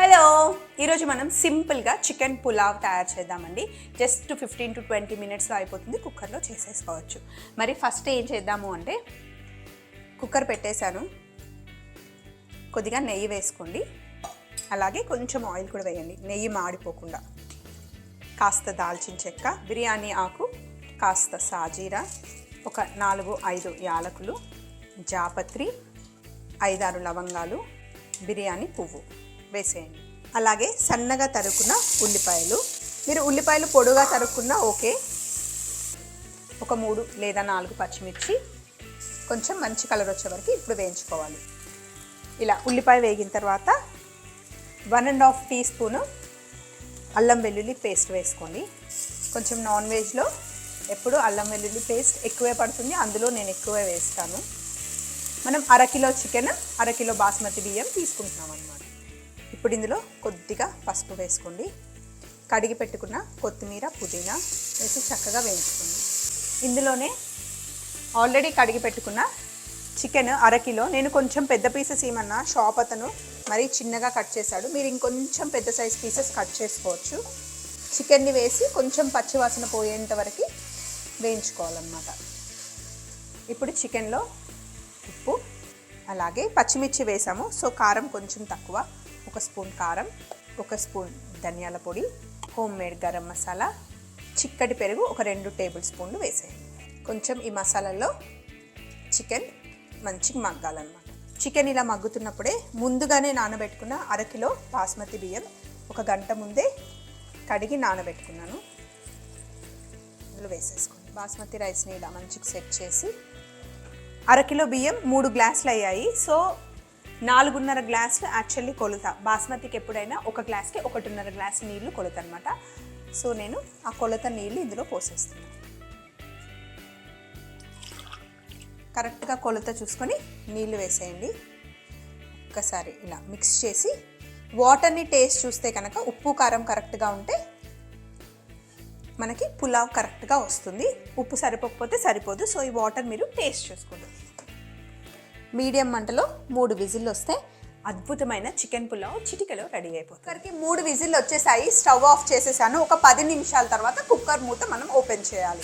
Hello ఈరోజు మనం సింపుల్గా చికెన్ పులావ్ తయారు చేద్దామండి. జస్ట్ ఫిఫ్టీన్ టు ట్వంటీ మినిట్స్లో అయిపోతుంది. కుక్కర్లో చేసేసుకోవచ్చు. మరి ఫస్ట్ ఏం చేద్దాము అంటే కుక్కర్ పెట్టేశాను. కొద్దిగా నెయ్యి వేసుకోండి. అలాగే కొంచెం ఆయిల్ కూడా వేయండి. నెయ్యి మాడిపోకుండా. కాస్త దాల్చిన చెక్క బిర్యానీ ఆకు కాస్త సాజీరా ఒక నాలుగు ఐదు యాలకులు జాపత్రి ఐదారు లవంగాలు బిర్యానీ పువ్వు. వేసేయండి. అలాగే సన్నగా తరుక్కున్న ఉల్లిపాయలు. మీరు ఉల్లిపాయలు పొడుగా తరుక్కున్నా ఓకే. ఒక మూడు లేదా నాలుగు పచ్చిమిర్చి. కొంచెం మంచి కలర్ వచ్చే వరకు ఇప్పుడు వేయించుకోవాలి. ఇలా ఉల్లిపాయ వేగిన తర్వాత one and half teaspoon అల్లం వెల్లుల్లి పేస్ట్ వేసుకోండి. కొంచెం నాన్ వెజ్లో ఎప్పుడు అల్లం వెల్లుల్లి పేస్ట్ ఎక్కువే పడుతుంది. అందులో నేను ఎక్కువే వేస్తాను. మనం అరకిలో చికెన్ అరకిలో బాస్మతి బియ్యం తీసుకుంటున్నాం అనమాట ఇప్పుడు ఇందులో కొద్దిగా పసుపు వేసుకోండి. కడిగి పెట్టుకున్న కొత్తిమీర పుదీనా వేసి చక్కగా వేయించుకోండి. ఇందులోనే ఆల్రెడీ కడిగి పెట్టుకున్న చికెన్ అరకిలో నేను కొంచెం పెద్ద పీసెస్ ఏమన్నా షాప్ అతను మరీ చిన్నగా కట్ చేశాడు. మీరు ఇంకొంచెం పెద్ద సైజ్ పీసెస్ కట్ చేసుకోవచ్చు. చికెన్ని వేసి కొంచెం పచ్చివాసన పోయేంత వరకు వేయించుకోవాలన్నమాట. ఇప్పుడు చికెన్లో ఉప్పు అలాగే పచ్చిమిర్చి వేసాము. సో కారం కొంచెం తక్కువ. ఒక స్పూన్ కారం ఒక స్పూన్ ధనియాల పొడి హోమ్ మేడ్ గరం మసాలా చిక్కటి పెరుగు ఒక రెండు టేబుల్ స్పూన్లు వేసేయండి. కొంచెం ఈ మసాలాలో చికెన్ మంచిగా మగ్గాలన్నమాట. చికెన్ ఇలా మగ్గుతున్నప్పుడే ముందుగానే నానబెట్టుకున్న అరకిలో బాస్మతి బియ్యం ఒక గంట ముందే కడిగి నానబెట్టుకున్నాను. ఇందులో వేసేసుకోండి. బాస్మతి రైస్ని ఇలా మంచిగా సెట్ చేసి అరకిలో బియ్యం మూడు గ్లాసులు అయ్యాయి. సో నాలుగున్నర గ్లాసులు యాక్చువల్లీ కొలుత. బాస్మతికి ఎప్పుడైనా ఒక గ్లాస్కి ఒకటిన్నర గ్లాస్ నీళ్ళు కొలుత అనమాట సో నేను ఆ కొలత నీళ్ళు ఇందులో పోసేస్తున్నాను కరెక్ట్గా కొలత చూసుకొని నీళ్ళు వేసేయండి. ఒక్కసారి ఇలా మిక్స్ చేసి వాటర్ని టేస్ట్ చూస్తే కనుక ఉప్పు కారం కరెక్ట్గా ఉంటే మనకి పులావ్ కరెక్ట్గా వస్తుంది. ఉప్పు సరిపోకపోతే సరిపోదు. సో ఈ వాటర్ మీరు టేస్ట్ చూసుకోండి. మీడియం మంటలో మూడు విజిల్లు వస్తే అద్భుతమైన చికెన్ పులావ్ చిటికలో రెడీ అయిపోతుంది. కుక్కర్కి మూడు విజిల్లు వచ్చేసాయి. స్టవ్ ఆఫ్ చేసేసాను. ఒక పది నిమిషాల తర్వాత కుక్కర్ మూత మనం ఓపెన్ చేయాలి.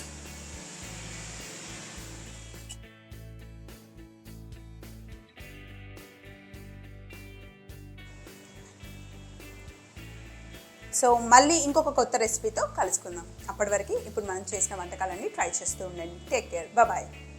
సో మళ్ళీ ఇంకొక కొత్త రెసిపీతో కలుసుకుందాం. అప్పటి వరకు ఇప్పుడు మనం చేసిన వంటకాలన్నీ ట్రై చేస్తూ ఉండండి. Take care. బాయ్.